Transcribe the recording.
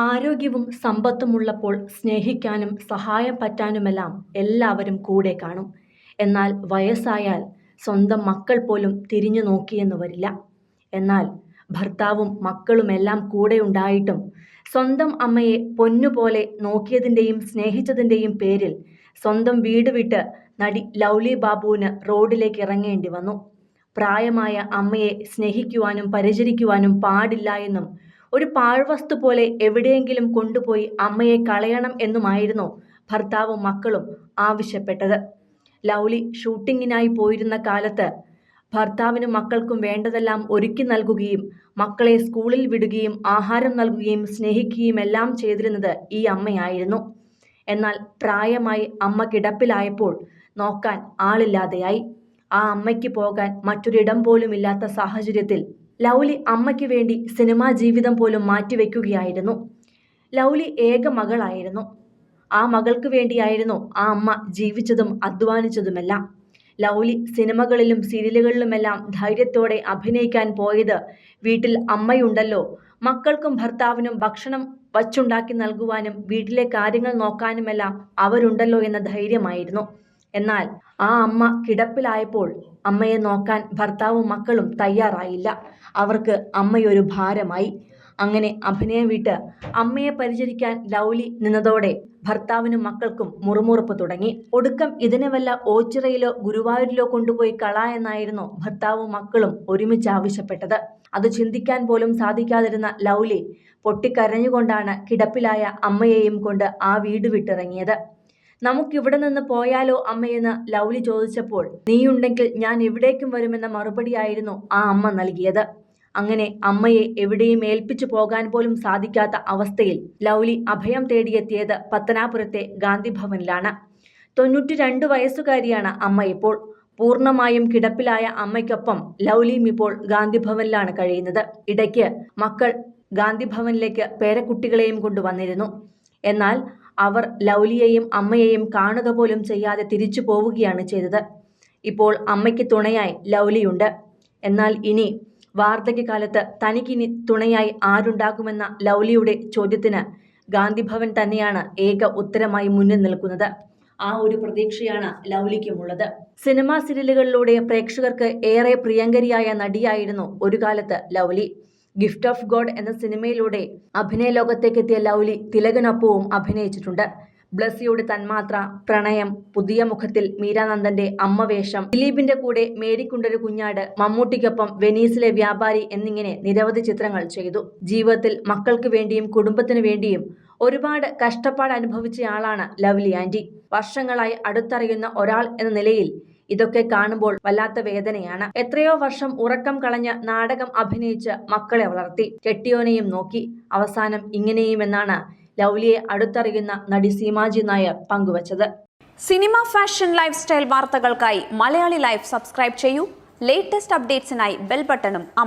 ആരോഗ്യവും സമ്പത്തുമുള്ളപ്പോൾ സ്നേഹിക്കാനും സഹായം പറ്റാനുമെല്ലാം എല്ലാവരും കൂടെ കാണും. എന്നാൽ വയസ്സായാൽ സ്വന്തം മക്കൾ പോലും തിരിഞ്ഞു നോക്കിയെന്ന് വരില്ല. എന്നാൽ ഭർത്താവും മക്കളുമെല്ലാം കൂടെ ഉണ്ടായിട്ടും സ്വന്തം അമ്മയെ പൊന്നുപോലെ നോക്കിയതിന്റെയും സ്നേഹിച്ചതിന്റെയും പേരിൽ സ്വന്തം വീട് വിട്ട് നടി ലൗലി ബാബുവിന് റോഡിലേക്ക് ഇറങ്ങേണ്ടി വന്നു. പ്രായമായ അമ്മയെ സ്നേഹിക്കുവാനും പരിചരിക്കുവാനും പാടില്ല എന്നും ഒരു പാഴ്വസ്തു പോലെ എവിടെയെങ്കിലും കൊണ്ടുപോയി അമ്മയെ കളയണം എന്നുമായിരുന്നു ഭർത്താവും മക്കളും ആവശ്യപ്പെട്ടത്. ലൗലി ഷൂട്ടിങ്ങിനായി പോയിരുന്ന കാലത്ത് ഭർത്താവിനും മക്കൾക്കും വേണ്ടതെല്ലാം ഒരുക്കി നൽകുകയും മക്കളെ സ്കൂളിൽ വിടുകയും ആഹാരം നൽകുകയും സ്നേഹിക്കുകയും എല്ലാം ചെയ്തിരുന്നത് ഈ അമ്മയായിരുന്നു. എന്നാൽ പ്രായമായി അമ്മ കിടപ്പിലായപ്പോൾ നോക്കാൻ ആളില്ലാതെയായി. ആ അമ്മയ്ക്ക് പോകാൻ മറ്റൊരിടം പോലും ഇല്ലാത്ത സാഹചര്യത്തിൽ ലൗലി അമ്മയ്ക്ക് വേണ്ടി സിനിമാ ജീവിതം പോലും മാറ്റിവെക്കുകയായിരുന്നു. ലൗലി ഏക മകളായിരുന്നു. ആ മകൾക്ക് വേണ്ടിയായിരുന്നു ആ അമ്മ ജീവിച്ചതും അധ്വാനിച്ചതുമെല്ലാം. ലൗലി സിനിമകളിലും സീരിയലുകളിലുമെല്ലാം ധൈര്യത്തോടെ അഭിനയിക്കാൻ പോയത് വീട്ടിൽ അമ്മയുണ്ടല്ലോ. മക്കൾക്കും ഭർത്താവിനും ഭക്ഷണം വച്ചുണ്ടാക്കി നൽകുവാനും വീട്ടിലെ കാര്യങ്ങൾ നോക്കാനുമെല്ലാം അവരുണ്ടല്ലോ എന്ന ധൈര്യമായിരുന്നു. എന്നാൽ ആ അമ്മ കിടപ്പിലായപ്പോൾ അമ്മയെ നോക്കാൻ ഭർത്താവും മക്കളും തയ്യാറായില്ല. അവർക്ക് അമ്മയൊരു ഭാരമായി. അങ്ങനെ അഭിനയം വിട്ട് അമ്മയെ പരിചരിക്കാൻ ലൗലി നിന്നതോടെ ഭർത്താവിനും മക്കൾക്കും മുറുമുറുപ്പ് തുടങ്ങി. ഒടുക്കം ഇതിനെ വല്ല ഓച്ചിറയിലോ ഗുരുവായൂരിലോ കൊണ്ടുപോയി കള എന്നായിരുന്നു ഭർത്താവും മക്കളും ഒരുമിച്ച് ആവശ്യപ്പെട്ടത്. അത് ചിന്തിക്കാൻ പോലും സാധിക്കാതിരുന്ന ലൗലി പൊട്ടിക്കരഞ്ഞുകൊണ്ടാണ് കിടപ്പിലായ അമ്മയെയും കൊണ്ട് ആ വീട് വിട്ടിറങ്ങിയത്. നമുക്കിവിടെ നിന്ന് പോയാലോ അമ്മയെന്ന് ലൗലി ചോദിച്ചപ്പോൾ നീയുണ്ടെങ്കിൽ ഞാൻ എവിടേക്കും വരുമെന്ന മറുപടിയായിരുന്നു ആ അമ്മ നൽകിയത്. അങ്ങനെ അമ്മയെ എവിടെയും ഏൽപ്പിച്ചു പോകാൻ പോലും സാധിക്കാത്ത അവസ്ഥയിൽ ലൗലി അഭയം തേടിയെത്തിയത് പത്തനാപുരത്തെ ഗാന്ധി ഭവനിലാണ് തൊണ്ണൂറ്റി രണ്ട് വയസ്സുകാരിയാണ് അമ്മ ഇപ്പോൾ. പൂർണമായും കിടപ്പിലായ അമ്മയ്ക്കൊപ്പം ലൗലിയും ഇപ്പോൾ ഗാന്ധി ഭവനിലാണ് കഴിയുന്നത്. ഇടയ്ക്ക് മക്കൾ ഗാന്ധി ഭവനിലേക്ക് പേരക്കുട്ടികളെയും കൊണ്ടുവന്നിരുന്നു. എന്നാൽ അവർ ലൗലിയെയും അമ്മയെയും കാണുക പോലും ചെയ്യാതെ തിരിച്ചു പോവുകയാണ് ചെയ്തത്. ഇപ്പോൾ അമ്മയ്ക്ക് തുണയായി ലൗലിയുണ്ട്. എന്നാൽ ഇനി വാർദ്ധക്യകാലത്ത് തനിക്കിനി തുണയായി ആരുണ്ടാകുമെന്ന ലൗലിയുടെ ചോദ്യത്തിന് ഗാന്ധിഭവൻ തന്നെയാണ് ഏക ഉത്തരമായി മുന്നിൽ നിൽക്കുന്നത്. ആ ഒരു പ്രതീക്ഷയാണ് ലൗലിക്കുമുള്ളത്. സിനിമാ സീരിയലുകളിലൂടെ പ്രേക്ഷകർക്ക് ഏറെ പ്രിയങ്കരിയായ നടിയായിരുന്നു ഒരു കാലത്ത് ലൗലി. ഗിഫ്റ്റ് ഓഫ് ഗോഡ് എന്ന സിനിമയിലൂടെ അഭിനയ ലോകത്തേക്ക് എത്തിയ ലൗലി തിലകനൊപ്പവും അഭിനയിച്ചിട്ടുണ്ട്. ബ്ലസ്സിയുടെ തന്മാത്ര പ്രണയം പുതിയ മുഖത്തിൽ മീരാനന്ദന്റെ അമ്മവേഷം ദിലീപിന്റെ കൂടെ മേരിക്കുണ്ടൊരു കുഞ്ഞാട് മമ്മൂട്ടിക്കൊപ്പം വെനീസിലെ വ്യാപാരി എന്നിങ്ങനെ നിരവധി ചിത്രങ്ങൾ ചെയ്തു. ജീവിതത്തിൽ മക്കൾക്ക് വേണ്ടിയും കുടുംബത്തിനു വേണ്ടിയും ഒരുപാട് കഷ്ടപ്പാട് അനുഭവിച്ചയാളാണ് ലവ്ലി ആന്റി. വർഷങ്ങളായി അടുത്തറിയുന്ന ഒരാൾ എന്ന നിലയിൽ ഇതൊക്കെ കാണുമ്പോൾ വല്ലാത്ത വേദനയാണ്. എത്രയോ വർഷം ഉറക്കം കളഞ്ഞ നാടകം അഭിനയിച്ച് മക്കളെ വളർത്തി. കെട്ടിയോനെയും നോക്കി. അവസാനം ഇങ്ങനെയുമെന്നാണ് ലൗലിയെ അടുത്തറിയുന്ന നടി സീമാജി നായർ പങ്കുവച്ചത്. സിനിമ ഫാഷൻ ലൈഫ് സ്റ്റൈൽ വാർത്തകൾക്കായി മലയാളി ലൈഫ് സബ്സ്ക്രൈബ് ചെയ്യൂ. ലേറ്റസ്റ്റ് അപ്ഡേറ്റ്സിനായി ബെൽ ബട്ടണും അമർ